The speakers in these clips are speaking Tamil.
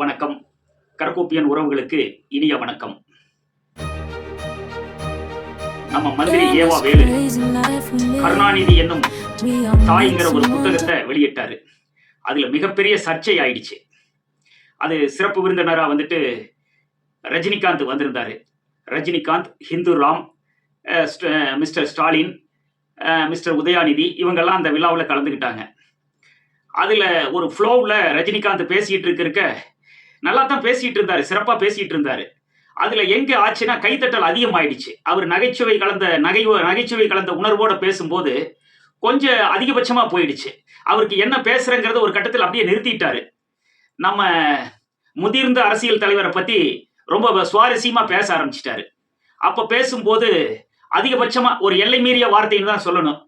வணக்கம். கரகோப்பியன் உறவுகளுக்கு இனிய வணக்கம். நம்ம மந்திரி ஏவா வேலு கருணாநிதி என்னும் தாய்ங்கிற ஒரு புத்தகத்தை வெளியிட்டாரு. அதுல மிகப்பெரிய சர்ச்சை ஆயிடுச்சு. அது சிறப்பு விருந்தினரா வந்துட்டு ரஜினிகாந்த் வந்திருந்தாரு. ரஜினிகாந்த் ஹிந்து ராம் மிஸ்டர் ஸ்டாலின் மிஸ்டர் உதயாநிதி இவங்கெல்லாம் அந்த விழாவில் கலந்துக்கிட்டாங்க அதில் ஒரு ஃப்ளோவில் ரஜினிகாந்த் பேசிகிட்டு இருக்க நல்லா தான் பேசிகிட்டு இருந்தார் சிறப்பாக பேசிகிட்டு இருந்தார் அதில் எங்கே ஆச்சுன்னா கைத்தட்டல் அதிகமாயிடுச்சு. அவர் நகைச்சுவை கலந்த நகை நகைச்சுவை கலந்த உணர்வோடு பேசும்போது கொஞ்சம் அதிகபட்சமாக போயிடுச்சு. அவருக்கு என்ன பேசுகிறங்கிறத ஒரு கட்டத்தில் அப்படியே நிறுத்திட்டாரு. நம்ம முதிர்ந்த அரசியல் தலைவரை பற்றி ரொம்ப சுவாரஸ்யமாக பேச ஆரம்பிச்சிட்டாரு. அப்போ பேசும்போது அதிகபட்சமாக ஒரு எல்லை மீறிய வார்த்தைன்னு தான் சொல்லணும்.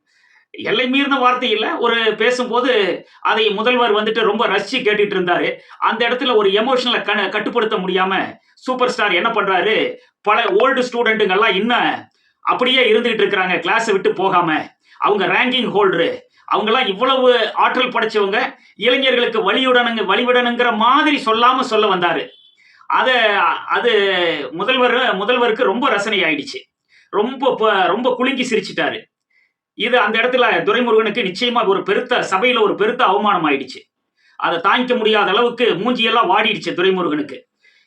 எல்லை மீறின வார்த்தை இல்லை ஒரு பேசும்போது அதை முதல்வர் வந்துட்டு ரொம்ப ரசிச்சு கேட்டுட்டு இருந்தாரு. அந்த இடத்துல ஒரு எமோஷனலை க கட்டுப்படுத்த முடியாம சூப்பர் ஸ்டார் என்ன பண்றாரு? பல ஓல்டு ஸ்டூடெண்ட்டுங்கெல்லாம் இன்னும் அப்படியே இருந்துகிட்டு இருக்கிறாங்க கிளாஸை விட்டு போகாம. அவங்க ரேங்கிங் ஹோல்டரு அவங்கெல்லாம் இவ்வளவு ஆற்றல் படைச்சவங்க இளைஞர்களுக்கு வழியுடனுங்க வழிவிடணுங்கிற மாதிரி சொல்லாம சொல்ல வந்தாரு. அதை அது முதல்வர் முதல்வருக்கு ரொம்ப ரசனை ஆயிடுச்சு ரொம்ப ரொம்ப குலுங்கி சிரிச்சிட்டாரு. இது அந்த இடத்துல துரைமுருகனுக்கு நிச்சயமா ஒரு பெருத்த சபையில ஒரு பெருத்த அவமானம் ஆயிடுச்சு அதை தாங்கிக்க முடியாத அளவுக்கு மூஞ்சியெல்லாம் வாடிடுச்சு துரைமுருகனுக்கு.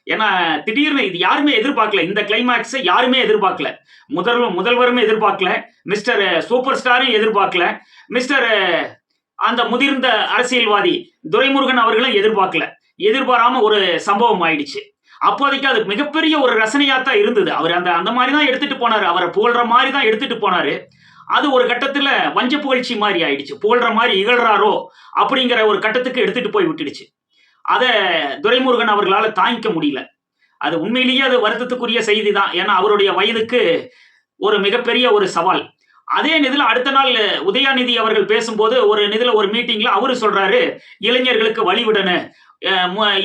ஏன்னா திடீர்னு இது யாருமே எதிர்பார்க்கல. இந்த கிளைமேக்ஸை யாருமே எதிர்பார்க்கல. முதல்வர் முதல்வருமே எதிர்பார்க்கல. மிஸ்டர் சூப்பர் ஸ்டாரும் எதிர்பார்க்கல. மிஸ்டர் அந்த முதிர்ந்த அரசியல்வாதி துரைமுருகன் அவர்களும் எதிர்பார்க்கல. எதிர்பாராம ஒரு சம்பவம் ஆயிடுச்சு. அப்போதைக்கு அது மிகப்பெரிய ஒரு ரசனையா தான் இருந்தது. அவர் அந்த அந்த மாதிரி தான் எடுத்துட்டு போனார். அவரை புகழ்ற மாதிரி தான் எடுத்துட்டு போனாரு. அது ஒரு கட்டத்தில் வஞ்ச புகழ்ச்சி மாதிரி ஆயிடுச்சு. புகழ்ற மாதிரி இகழ்றாரோ அப்படிங்கிற ஒரு கட்டத்துக்கு எடுத்துட்டு போய் விட்டுடுச்சு. அதை துரைமுருகன் அவர்களால் தாங்கிக்க முடியல. அது உண்மையிலேயே அது வருத்தத்துக்குரிய செய்தி தான் ஏன்னா அவருடைய வயதுக்கு ஒரு மிகப்பெரிய ஒரு சவால். அதே நிதியில் அடுத்த நாள் உதயாநிதி அவர்கள் பேசும்போது ஒரு நிதியில் ஒரு மீட்டிங்கில் அவரு சொல்றாரு இளைஞர்களுக்கு வழிவிடணும்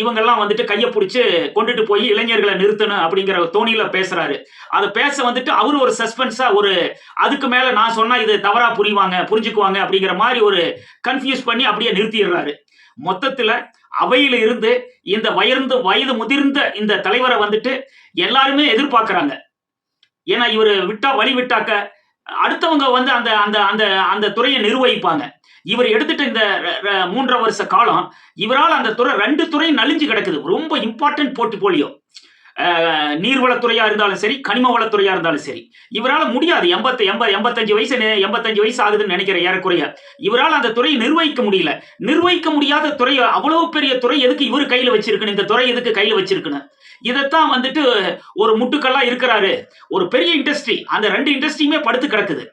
இவங்கெல்லாம் வந்துட்டு கையை பிடிச்சி கொண்டுட்டு போய் இளைஞர்களை நிறுத்தணும் அப்படிங்கிற தோணியில பேசுறாரு. அதை பேச வந்துட்டு அவரு ஒரு சஸ்பென்ஸா ஒரு அதுக்கு மேல நான் சொன்னா இது தவறா புரிவாங்க புரிஞ்சுக்குவாங்க அப்படிங்கிற மாதிரி ஒரு கன்ஃபியூஸ் பண்ணி அப்படியே நிறுத்திடுறாரு. மொத்தத்துல அவையில இருந்து இந்த வயர்ந்து வயது முதிர்ந்த இந்த தலைவரை வந்துட்டு எல்லாருமே எதிர்பார்க்கிறாங்க. ஏன்னா இவர் விட்டா வழி விட்டாக்க அடுத்தவங்க வந்து அந்த அந்த அந்த அந்த துறையை நிர்வகிப்பாங்க. இவர் எடுத்துட்டு இந்த மூன்றரை வருஷ காலம் இவரால் அந்த துறை ரெண்டு துறை நலிஞ்சு கிடக்குது. ரொம்ப இம்பார்ட்டன்ட் போர்ட்போலியோ நீர்வளத்துறையா இருந்தாலும் சரி கனிம வளத்துறையா இருந்தாலும் சரி. இவரால் முடியாது. எண்பத்தி எண்பது எண்பத்தஞ்சு வயசு எண்பத்தஞ்சு வயசு ஆகுதுன்னு நினைக்கிறேன் ஏறக்குறைய. இவரால் அந்த துறையை நிர்வகிக்க முடியல. நிர்வகிக்க முடியாத துறை அவ்வளவு பெரிய துறை எதுக்கு இவர் கையில வச்சிருக்கணும் இந்த துறை எதுக்கு கையில வச்சிருக்கணும் இதைத்தான் வந்துட்டு ஒரு முட்டுக்கல்லா இருக்கிறாரு. ஒரு பெரிய இண்டஸ்ட்ரி அந்த ரெண்டு இண்டஸ்ட்ரியுமே படுத்து கிடக்குது.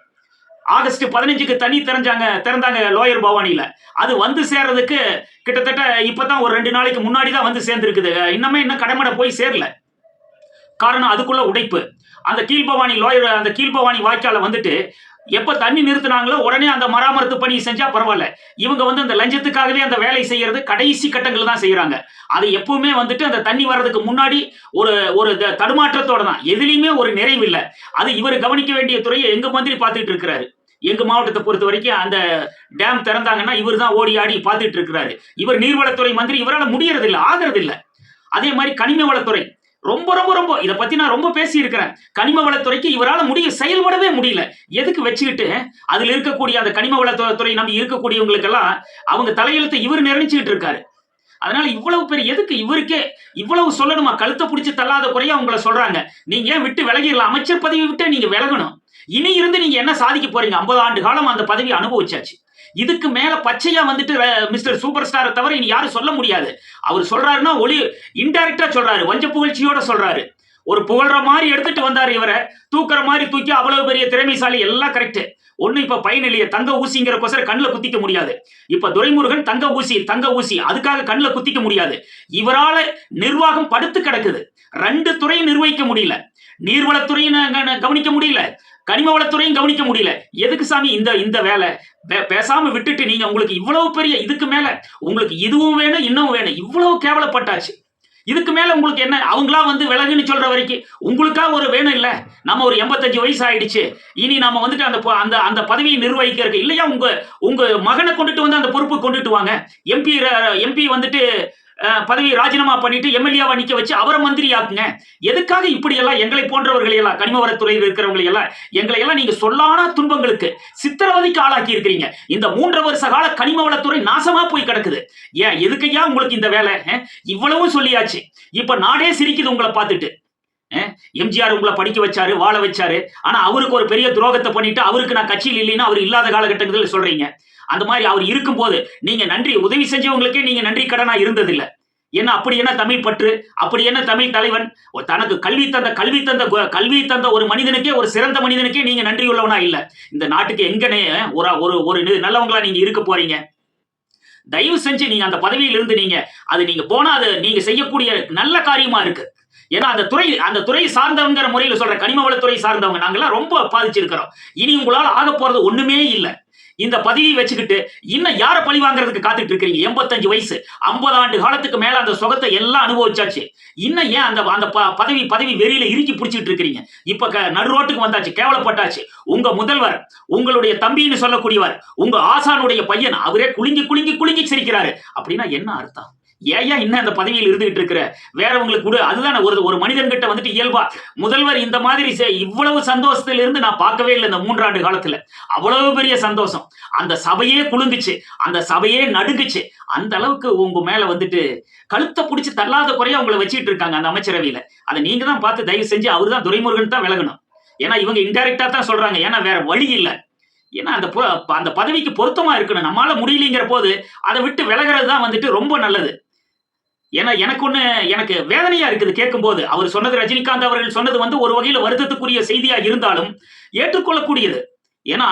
ஆகஸ்ட் பதினஞ்சுக்கு தண்ணி திறஞ்சாங்க திறந்தாங்க லோயர் பவானியில். அது வந்து சேர்றதுக்கு கிட்டத்தட்ட இப்போ தான் ஒரு ரெண்டு நாளைக்கு முன்னாடி தான் வந்து சேர்ந்துருக்குது. இன்னமே இன்னும் கடமடை போய் சேரல. காரணம் அதுக்குள்ள உடைப்பு. அந்த கீழ்பவானி லோயர் அந்த கீழ்பவானி வாய்க்கால வந்துட்டு எப்போ தண்ணி நிறுத்தினாங்களோ உடனே அந்த மராமரத்து பணி செஞ்சால் பரவாயில்ல. இவங்க வந்து அந்த லஞ்சத்துக்காகவே அந்த வேலை செய்யறது கடைசி கட்டங்கள் தான் செய்கிறாங்க அது எப்பவுமே வந்துட்டு அந்த தண்ணி வர்றதுக்கு முன்னாடி ஒரு ஒரு த- தடுமாற்றத்தோட தான். எதுலேயுமே ஒரு நிறைவு இல்லை அது இவர் கவனிக்க வேண்டிய துறையை எங்க மந்திரி பார்த்துக்கிட்டு இருக்கிறாரு? எங்க மாவட்டத்தை பொறுத்த வரைக்கும் அந்த டேம் திறந்தாங்கன்னா இவர் தான் ஓடி ஆடி பார்த்துட்டு இருக்கிறாரு. இவர் நீர்வளத்துறை மந்திரி இவரால் முடியறது இல்லை ஆகிறது இல்லை அதே மாதிரி கனிம வளத்துறை. ரொம்ப ரொம்ப ரொம்ப இதை பத்தி நான் ரொம்ப பேசி இருக்கிறேன் கனிம வளத்துறைக்கு இவரால் முடிய செயல்படவே முடியல. எதுக்கு வச்சுக்கிட்டு அதுல இருக்கக்கூடிய அந்த கனிம வளத்துறை நம்பி இருக்கக்கூடியவங்களுக்கெல்லாம் அவங்க தலையெழுத்தை இவர் நிர்ணயிச்சுக்கிட்டு இருக்காரு. அதனால இவ்வளவு பெரிய எதுக்கு இவருக்கே இவ்வளவு சொல்லணுமா? கழுத்தை பிடிச்சி தள்ளாத குறைய அவங்கள சொல்றாங்க. நீங்க ஏன் விட்டு விலகிடலாம்? அமைச்சர் பதவி விட்டு நீங்க விலகணும். இனி இருந்து நீங்க என்ன சாதிக்க போறீங்க? ஐம்பது ஆண்டு காலம் அந்த பதவி அனுபவிச்சாச்சு. இதுக்கு மேல பச்சையா வந்துட்டு மிஸ்டர் சூப்பர் ஸ்டாரை தவிர இனி யாரும் சொல்ல முடியாது. அவர் சொல்றாருன்னா ஒளி இன்டைரக்டா சொல்றாரு. வஞ்ச புகழ்ச்சியோட சொல்றாரு. ஒரு புகழ்ற மாதிரி எடுத்துட்டு வந்தாரு இவரை. தூக்குற மாதிரி தூக்கி அவ்வளவு பெரிய திறமைசாலி எல்லாம் கரெக்ட் ஒண்ணு இப்ப பயனில்லையே. தங்க ஊசிங்கிற கொசர கண்ணுல குத்திக்க முடியாது. இப்ப துரைமுருகன் தங்க ஊசி தங்க ஊசி. அதுக்காக கண்ணுல குத்திக்க முடியாது. இவரால நிர்வாகம் படுத்து கிடக்குது. ரெண்டு துறையும் நிர்வகிக்க முடியல. நீர்வளத்துறையும் கவனிக்க முடியல. கனிம வளத்துறையும் கவனிக்க முடியல. எதுக்கு சாமி இந்த இந்த வேலை? பே- பேசாம விட்டுட்டு நீங்க உங்களுக்கு இவ்வளவு பெரிய இதுக்கு மேல உங்களுக்கு இதுவும் வேணும் இன்னும் வேணும். இவ்வளவு கேவலப்பட்டாச்சு. இதுக்கு மேல உங்களுக்கு என்ன? அவங்களா வந்து விலகுன்னு சொல்ற வரைக்கும் உங்களுக்கா ஒரு வேணும் இல்ல? நம்ம ஒரு எண்பத்தஞ்சு வயசு ஆயிடுச்சு. இனி நம்ம வந்துட்டு அந்த அந்த அந்த பதவியை நிர்வகிக்கிறதுக்கு இல்லையா உங்க உங்க மகனை கொண்டுட்டு வந்து அந்த பொறுப்பு கொண்டுட்டு வாங்க. எம்பி எம்பி வந்துட்டு பதவியை ராஜினாமா பண்ணிட்டு எம்எல்ஏவா நிக்க வச்சு அவரை மந்திரி ஆக்குங்க எதுக்காக இப்படி எல்லாம் எங்களை போன்றவர்களை எல்லாம் கனிமவரத்துறையில் இருக்கிறவங்களை எல்லாம் எங்களை எல்லாம் நீங்க சொல்லான துன்பங்களுக்கு சித்திரவதைக்கு ஆளாக்கி இருக்கிறீங்க இந்த மூன்று வருஷ கால கனிமவளத்துறை நாசமா போய் கிடக்குது. ஏன் எதுக்கையா உங்களுக்கு இந்த வேலை? இவ்வளவும் சொல்லியாச்சு. இப்ப நாடே சிரிக்குது உங்களை பார்த்துட்டு. எம்ஜிஆர் உங்களை படிக்க வச்சாரு வாழ வச்சாரு. ஆனா அவருக்கு ஒரு பெரிய துரோகத்தை பண்ணிட்டு அவருக்கு நான் கட்சியில் இல்லைன்னா அவர் இல்லாத காலகட்டத்தில் சொல்றீங்க. அந்த மாதிரி அவர் இருக்கும்போது நீங்க நன்றி உதவி செஞ்சவங்களுக்கே நீங்க நன்றி கடனா இருந்ததில்ல. ஏன்னா அப்படி என்ன தமிழ் பற்று அப்படி என்ன தமிழ் தலைவன்? ஒரு தனக்கு கல்வி தந்த கல்வி தந்த கல்வி தந்த ஒரு மனிதனுக்கே ஒரு சிறந்த மனிதனுக்கே நீங்க நன்றி உள்ளவனா இல்ல. இந்த நாட்டுக்கு எங்கனே ஒரு ஒரு ஒரு நல்லவங்களா நீங்க இருக்க போறீங்க? தயவு செஞ்சு நீங்க அந்த பதவியில் இருந்து நீங்க அது நீங்க போனா அது நீங்க செய்யக்கூடிய நல்ல காரியமா இருக்கு. ஏன்னா அந்த துறை அந்த துறை சார்ந்தவங்கிற முறையில் சொல்ற கனிம வளத்துறை சார்ந்தவங்க நாங்கெல்லாம் ரொம்ப பாதிச்சிருக்கிறோம். இனி உங்களால் ஆக போறது ஒண்ணுமே இல்லை. இந்த பதவியை வச்சுக்கிட்டு இன்னும் யாரை பழி வாங்குறதுக்கு காத்துட்டு இருக்கிறீங்க? எண்பத்தஞ்சு வயசு ஐம்பது ஆண்டு காலத்துக்கு மேல அந்த சுகத்தை எல்லாம் அனுபவிச்சாச்சு. இன்னும் ஏன் அந்த அந்த ப- பதவி பதவி வெறியில இறுக்கி பிடிச்சிட்டு இருக்கிறீங்க? இப்ப க- நடு ரோட்டுக்கு வந்தாச்சு கேவலப்பட்டாச்சு. உங்க முதல்வர் உங்களுடைய தம்பின்னு சொல்லக்கூடியவர் உங்க ஆசானுடைய பையன் அவரே குலுங்கி குலுங்கி குலுங்கி சிரிக்கிறாரு. அப்படின்னா என்ன அர்த்தம்? ஏன் இன்னும் அந்த பதவியில் இருந்துகிட்டு இருக்கிற? வேறவங்களுக்கு கூட. அதுதானே ஒரு ஒரு மனிதன்கிட்ட வந்துட்டு இயல்பா. முதல்வர் இந்த மாதிரி இவ்வளவு சந்தோஷத்துல இருந்து நான் பார்க்கவே இல்லை இந்த மூன்றாண்டு காலத்துல. அவ்வளவு பெரிய சந்தோஷம். அந்த சபையே குலுங்குச்சு. அந்த சபையே நடுங்குச்சு. அந்த அளவுக்கு உங்க மேல வந்துட்டு கழுத்தை பிடிச்சி தள்ளாத குறையா உங்களை வச்சுட்டு இருக்காங்க அந்த அமைச்சரவையில. அதை நீங்க தான் பார்த்து தயவு செஞ்சு அவர் தான் துரைமுருகன் தான் விலகணும். ஏன்னா இவங்க இன்டைரக்டா தான் சொல்றாங்க. ஏன்னா வேற வழி இல்லை. ஏன்னா அந்த அந்த பதவிக்கு பொருத்தமா இருக்கணும். நம்மளால முடியலைங்கிற போது அதை விட்டு விலகிறது தான் வந்துட்டு ரொம்ப நல்லது. ஏன்னா எனக்கு ஒண்ணு எனக்கு வேதனையா இருக்குது கேட்கும்போது. அவர் சொன்னது ரஜினிகாந்த் அவர்கள் சொன்னது வந்து ஒரு வகையில் வருத்தத்துக்குரிய செய்தியா இருந்தாலும் ஏற்றுக்கொள்ளக்கூடியது. ஏன்னா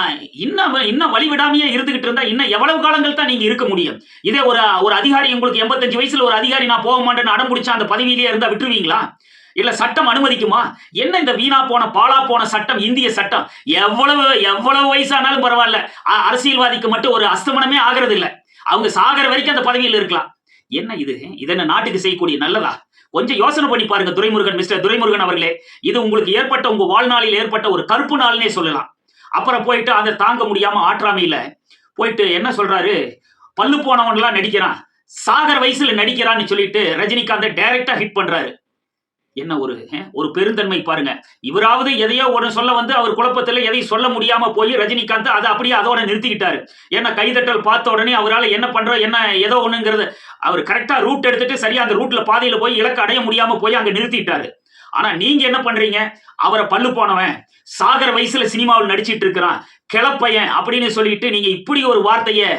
இன்னும் இன்னும் வழி விடாமையே இருந்துகிட்டு இருந்தா இன்னும் எவ்வளவு காலங்கள் தான் நீங்க இருக்க முடியும். இதே ஒரு ஒரு அதிகாரி உங்களுக்கு எண்பத்தஞ்சு வயசுல ஒரு அதிகாரி நான் போக மாட்டேன்னு அடம் பிடிச்சா அந்த பதவியிலேயே இருந்தா விட்டுருவீங்களா? இல்ல சட்டம் அனுமதிக்குமா? என்ன இந்த வீணா போன பாலா போன சட்டம் இந்திய சட்டம்? எவ்வளவு எவ்வளவு வயசானாலும் பரவாயில்ல. அரசியல்வாதிக்கு மட்டும் ஒரு அஸ்தமனமே ஆகிறது இல்லை அவங்க சாகர வரைக்கும் அந்த பதவியில் இருக்கலாம். என்ன இது? இது என்ன நாட்டுக்கு செய்யக்கூடிய நல்லதா? கொஞ்சம் யோசனை பண்ணி பாருங்க துரைமுருகன் மிஸ்டர் துரைமுருகன் அவர்களே. இது உங்களுக்கு ஏற்பட்ட உங்க வாழ்நாளில் ஏற்பட்ட ஒரு கருப்பு நாள்னே சொல்லலாம். அப்புறம் போயிட்டு அதை தாங்க முடியாம ஆற்றாமையில போயிட்டு என்ன சொல்றாரு? பல்லு போனவன்லாம் நடிக்கிறான். சாகர வயசுல நடிக்கிறான்னு சொல்லிட்டு ரஜினிகாந்தை டைரக்டா ஹிட் பண்றாரு. என்ன ஒரு ஒரு பெருந்தன்மை பாருங்க. இவராவது எதையோ ஒன்று சொல்ல வந்து அவர் குழப்பத்தில் எதையும் சொல்ல முடியாம போய் ரஜினிகாந்த் அதை அப்படியே அதோட நிறுத்திக்கிட்டாரு. ஏன்னா கைதட்டல் பார்த்த உடனே அவரால் என்ன பண்றோம் என்ன ஏதோ ஒண்ணுங்கிறது அவர் கரெக்டா ரூட் எடுத்துட்டு சரியா அந்த ரூட்ல பாதையில போய் இலக்கு அடைய முடியாம போய் அங்க நிறுத்திட்டாரு. ஆனா நீங்க என்ன பண்றீங்க? அவரை பல்லு போனவன் சாகர வயசுல சினிமாவில் நடிச்சிட்டு இருக்கிறான் கிளப்பையன் அப்படின்னு சொல்லிட்டு நீங்க இப்படி ஒரு வார்த்தையை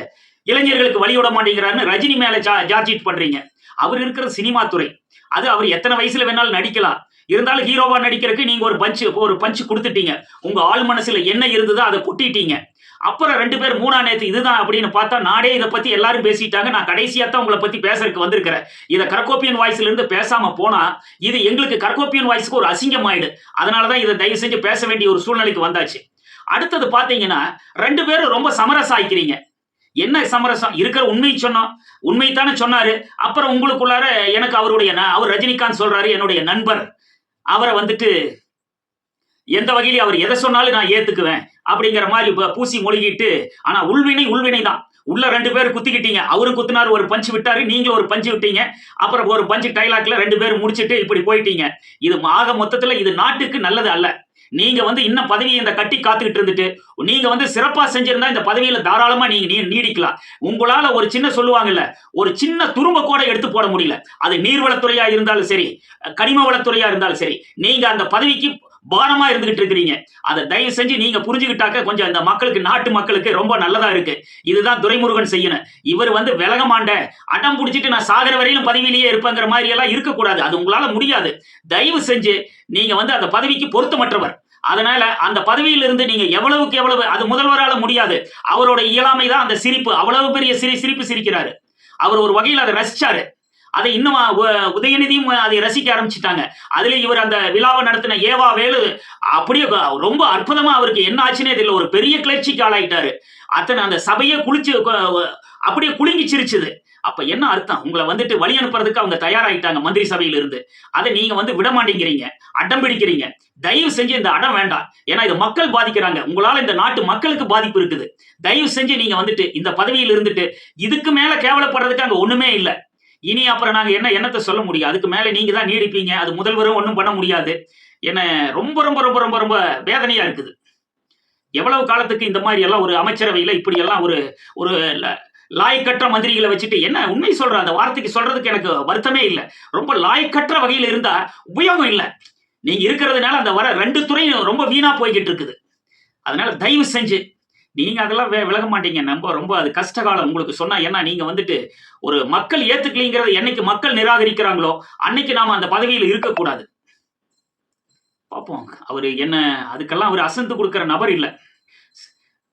இளைஞர்களுக்கு வழிவிட மாட்டேங்கிறாருன்னு ரஜினி மேல ஜா ஜார்ஜிட் பண்றீங்க. அவர் இருக்கிற சினிமா துறை. அது அவர் எத்தனை வயசுல வேணாலும் நடிக்கலாம். இருந்தாலும் ஹீரோவா நடிக்கிறதுக்கு நீங்க ஒரு பஞ்சு ஒரு பஞ்சு கொடுத்துட்டீங்க. உங்க ஆள் மனசுல என்ன இருந்ததோ அதை கொட்டிட்டீங்க. அப்புறம் ரெண்டு பேர் மூணா நேத்து இதுதான் அப்படின்னு பார்த்தா நாடே இதை பத்தி எல்லாரும் பேசிட்டாங்க. நான் கடைசியா தான் உங்களை பத்தி பேசுறதுக்கு வந்திருக்கிறேன். இதை கரகோப்பியன் வாய்ஸ்ல இருந்து பேசாம போனா இது எங்களுக்கு கரகோப்பியன் வாய்ஸ்க்கு ஒரு அசிங்கம் ஆயிடு. அதனாலதான் இதை தயவு செஞ்சு பேச வேண்டிய ஒரு சூழ்நிலைக்கு வந்தாச்சு. அடுத்தது பாத்தீங்கன்னா ரெண்டு பேரும் ரொம்ப சமரசம் ஆயிக்கிறீங்க. என்ன சமரசம்? இருக்கிற உண்மை சொன்னோம் உண்மை தானே சொன்னாரு. அப்புறம் உங்களுக்குள்ளார எனக்கு அவருடைய அவர் ரஜினிகாந்த் சொல்றாரு என்னுடைய நண்பர். அவரை வந்துட்டு எந்த வகையிலும் அவர் எதை சொன்னாலும் நான் ஏத்துக்குவேன் அப்படிங்கிற மாதிரி பூசி மொழிகிட்டு ஆனா உள்வினை உள்வினை தான். உள்ள ரெண்டு பேர் குத்திக்கிட்டீங்க. அவரும் குத்தினார் ஒரு பஞ்சு விட்டாரு நீங்களும் ஒரு பஞ்சு விட்டீங்க. அப்புறம் ஒரு பஞ்சு டைலாக்ல ரெண்டு பேரும் முடிச்சுட்டு இப்படி போயிட்டீங்க. இது ஆக மொத்தத்துல இது நாட்டுக்கு நல்லது அல்ல. நீங்க வந்து இன்னும் பதவியை இந்த கட்டி காத்துக்கிட்டு இருந்துட்டு நீங்க வந்து சிறப்பா செஞ்சிருந்தா இந்த பதவியில தாராளமா நீங்க நீ- நீடிக்கலாம். உங்களால ஒரு சின்ன சொல்லுவாங்கல்ல ஒரு சின்ன துரும்ப கூட எடுத்து போட முடியல. அது நீர்வளத்துறையா இருந்தாலும் சரி கனிம வளத்துறையா இருந்தாலும் சரி நீங்க அந்த பதவிக்கு பாரமா இருந்துகிட்டு இருக்கிறீங்க. அதை தயவு செஞ்சு நீங்க புரிஞ்சுக்கிட்டாக்க கொஞ்சம் இந்த மக்களுக்கு நாட்டு மக்களுக்கு ரொம்ப நல்லதா இருக்கு. இதுதான் துரைமுருகன் செய்யணும். இவர் வந்து விலகமாண்ட அடம் பிடிச்சிட்டு நான் சாகர வரையிலும் பதவியிலேயே இருப்பேங்கிற மாதிரி எல்லாம் இருக்கக்கூடாது. அது உங்களால முடியாது. தயவு செஞ்சு நீங்க வந்து அந்த பதவிக்கு பொருத்தமற்றவர். அதனால அந்த பதவியிலிருந்து நீங்க எவ்வளவுக்கு எவ்வளவு அது முதல்வரால முடியாது. அவரோட இயலாமை தான் அந்த சிரிப்பு. அவ்வளவு பெரிய சிரி சிரிப்பு சிரிக்கிறாரு. அவர் ஒரு வகையில் அதை ரசிச்சாரு. அதை இன்னும் உ- உதயநிதியும் அதை ரசிக்க ஆரம்பிச்சிட்டாங்க. அதுல இவர் அந்த விழாவை நடத்தின ஏவா வேலு அப்படியே ரொம்ப அற்புதமா அவருக்கு என்ன ஆச்சுன்னே தெரியல ஒரு பெரிய கிளர்ச்சிக்கு ஆளாயிட்டாரு. அத்தனை அந்த சபையே குளிச்சு அப்படியே குலுங்கி சிரிச்சுது. அப்ப என்ன அர்த்தம்? உங்களை வந்துட்டு வழி அனுப்புறதுக்கு அவங்க தயாராகிட்டாங்க மந்திரி சபையில இருந்து அதை நீங்க வந்து விட மாட்டேங்கிறீங்க அடம் பிடிக்கிறீங்க. தயவு செஞ்சு இந்த அடம் வேண்டாம். ஏன்னா இது மக்கள் பாதிக்கிறாங்க. உங்களால இந்த நாட்டு மக்களுக்கு பாதிப்பு இருக்குது. தயவு செஞ்சு நீங்க வந்துட்டு இந்த பதவியில் இருந்துட்டு இதுக்கு மேல கேவலப்படுறதுக்கு அங்க ஒண்ணுமே இல்லை. இனி அப்புறம் நாங்க என்ன என்னத்தை சொல்ல முடியும்? அதுக்கு மேல நீங்க தான் நீடிப்பீங்க. அது முதல்வரும் ஒன்றும் பண்ண முடியாது. என்ன ரொம்ப ரொம்ப ரொம்ப ரொம்ப ரொம்ப வேதனையா இருக்குது. எவ்வளவு காலத்துக்கு இந்த மாதிரி எல்லாம் ஒரு அமைச்சரவையில் இப்படி எல்லாம் ஒரு ஒரு ல- மந்திரிகளை வச்சுட்டு என்ன உண்மை சொல்ற? அந்த வார்த்தைக்கு சொல்றதுக்கு எனக்கு வருத்தமே இல்லை. ரொம்ப லாய்க்கற்ற வகையில் இருந்தா உபயோகம் இல்லை. நீங்க இருக்கிறதுனால அந்த வர ரெண்டு துறையும் ரொம்ப வீணா போய்கிட்டு இருக்குது. அதனால தயவு செஞ்சு நீங்க அதெல்லாம் விலக மாட்டீங்க நம்ம ரொம்ப அது கஷ்டகாலம் உங்களுக்கு சொன்னா ஏன்னா நீங்க வந்துட்டு ஒரு மக்கள் ஏத்துக்கலிங்கிறத என்னைக்கு மக்கள் நிராகரிக்கிறாங்களோ அன்னைக்கு நாம அந்த பதவியில் இருக்கக்கூடாது. பார்ப்போம் அவரு என்ன அதுக்கெல்லாம் அவர் அசந்து கொடுக்குற நபர் இல்லை.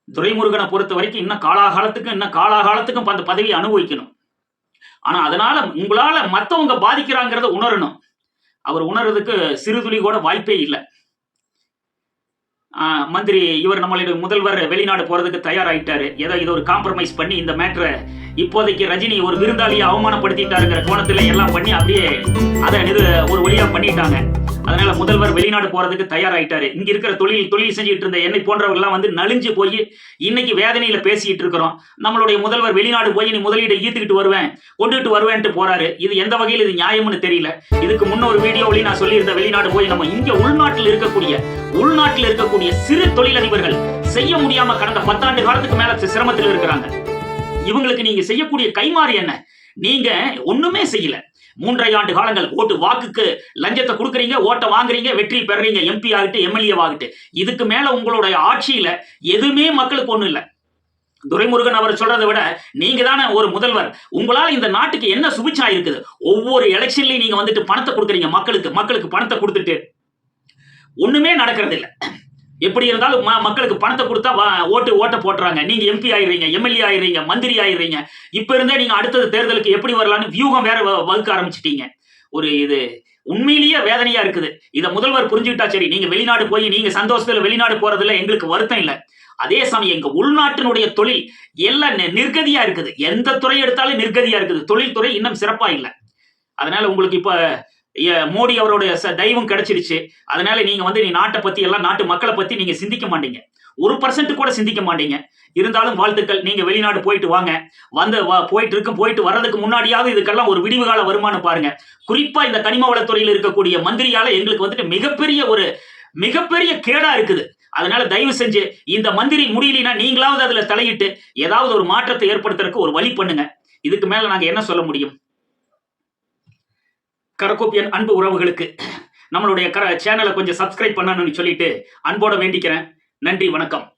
துரைமுருகனை பொறுத்த வரைக்கும் இன்னும் காலாகாலத்துக்கும் இன்னும் காலாகாலத்துக்கும் அந்த பதவியை அனுபவிக்கணும். ஆனா அதனால உங்களால மத்தவங்க பாதிக்கிறாங்கிறத உணரணும். அவர் உணர்றதுக்கு சிறுதுளி கூட வாய்ப்பே இல்லை. மந்திரி இவர் நம்மளுடைய முதல்வர் வெளிநாடு போறதுக்கு தயாராயிட்டாரு. ஏதோ இது ஒரு காம்ப்ரமைஸ் பண்ணி இந்த மேட்ரை இப்போதைக்கு ரஜினி ஒரு விருந்தாளியை அவமானப்படுத்திட்டாருங்கிற கோணத்துல எல்லாம் பண்ணி அப்படியே அதை இது ஒரு வழியா பண்ணிட்டாங்க. அதனால முதல்வர் வெளிநாடு போறதுக்கு தயாராயிட்டாரு. இங்க இருக்கிற தொழில் தொழில் செஞ்சுட்டு இருந்த என்னை போன்றவர்கள்லாம் வந்து நலிஞ்சு போய் இன்னைக்கு வேதனையில பேசிட்டு இருக்கிறோம். நம்மளுடைய முதல்வர் வெளிநாடு போய் நீ முதலீடு ஈத்துக்கிட்டு வருவேன் கொண்டுட்டு வருவேன்ட்டு போறாரு. இது எந்த வகையில் இது நியாயம்னு தெரியல. இதுக்கு முன்ன ஒரு வீடியோவிலையும் நான் சொல்லியிருந்த வெளிநாடு போய் நம்ம இங்க உள்நாட்டில் இருக்கக்கூடிய உள்நாட்டில் இருக்கக்கூடிய சிறு தொழிலதிபர்கள் செய்ய முடியாம கடந்த பத்தாண்டு காலத்துக்கு மேல சிரமத்தில் இருக்கிறாங்க. இவங்களுக்கு நீங்க செய்யக்கூடிய கைமாறு என்ன? நீங்க ஒண்ணுமே செய்யல. மூன்றரை ஆண்டு காலங்கள் ஓட்டு வாக்குக்கு லஞ்சத்தை கொடுக்குறீங்க ஓட்டை வாங்குறீங்க வெற்றி பெறுறீங்க எம்பி ஆகிட்டு எம்எல்ஏ ஆகிட்டு இதுக்கு மேல உங்களுடைய ஆட்சியில எதுவுமே மக்களுக்கு ஒன்றும் இல்லை. துரைமுருகன் அவர் சொல்றதை விட நீங்க தானே ஒரு முதல்வர். உங்களால் இந்த நாட்டுக்கு என்ன சுபிச்சா இருக்குது? ஒவ்வொரு எலெக்ஷன்லயும் நீங்க வந்துட்டு பணத்தை கொடுக்குறீங்க மக்களுக்கு. மக்களுக்கு பணத்தை கொடுத்துட்டு ஒண்ணுமே நடக்கிறது இல்லை எப்படி இருந்தாலும் மக்களுக்கு பணத்தை கொடுத்தா வா- ஓட்டு ஓட்ட போட்டுறாங்க. நீங்க எம்பி ஆயிடுறீங்க எம்எல்ஏ ஆயிடுறீங்க மந்திரி ஆயிடுறீங்க. இப்ப இருந்தே நீங்க அடுத்தது தேர்தலுக்கு எப்படி வரலாம்னு வியூகம் வேற வகுக்க ஆரம்பிச்சிட்டீங்க. ஒரு இது உண்மையிலேயே வேதனையா இருக்குது. இதை முதல்வர் புரிஞ்சுக்கிட்டா சரி. நீங்க வெளிநாடு போய் நீங்க சந்தோஷத்துல வெளிநாடு போறதுல எங்களுக்கு வருத்தம் இல்லை. அதே சமயம் எங்க உள்நாட்டினுடைய தொழில் எல்லாம் நிர்கதியா இருக்குது. எந்த துறை எடுத்தாலும் நிர்கதியா இருக்குது. தொழில்துறை இன்னும் சிறப்பா இல்லை. அதனால உங்களுக்கு இப்ப மோடி அவருடைய ச- தெய்வம் கிடைச்சிருச்சு. அதனால நீங்க வந்து நீ நாட்டை பத்தி எல்லாம் நாட்டு மக்களை பத்தி நீங்க சிந்திக்க மாட்டீங்க. ஒரு பர்சன்ட் கூட சிந்திக்க மாட்டீங்க. இருந்தாலும் வாழ்த்துக்கள் நீங்க வெளிநாடு போயிட்டு வாங்க. வந்து போயிட்டு இருக்கும் போயிட்டு வர்றதுக்கு முன்னாடியாவது இதுக்கெல்லாம் ஒரு விடிவு கால வருமானம் பாருங்க. குறிப்பா இந்த கனிம வளத்துறையில் இருக்கக்கூடிய மந்திரியால எங்களுக்கு வந்துட்டு மிகப்பெரிய ஒரு மிகப்பெரிய கேடா இருக்குது. அதனால தயவு செஞ்சு இந்த மந்திரி முடியலனா நீங்களாவது அதுல தலையிட்டு ஏதாவது ஒரு மாற்றத்தை ஏற்படுத்துறதுக்கு ஒரு வழி பண்ணுங்க. இதுக்கு மேல நாங்க என்ன சொல்ல முடியும்? கரக்கோப்பியன் அன்பு உறவுகளுக்கு நம்மளுடைய கர சேனலை கொஞ்சம் சப்ஸ்கிரைப் பண்ணணும்னு சொல்லிட்டு அன்போட வேண்டிக்கிறேன். நன்றி வணக்கம்.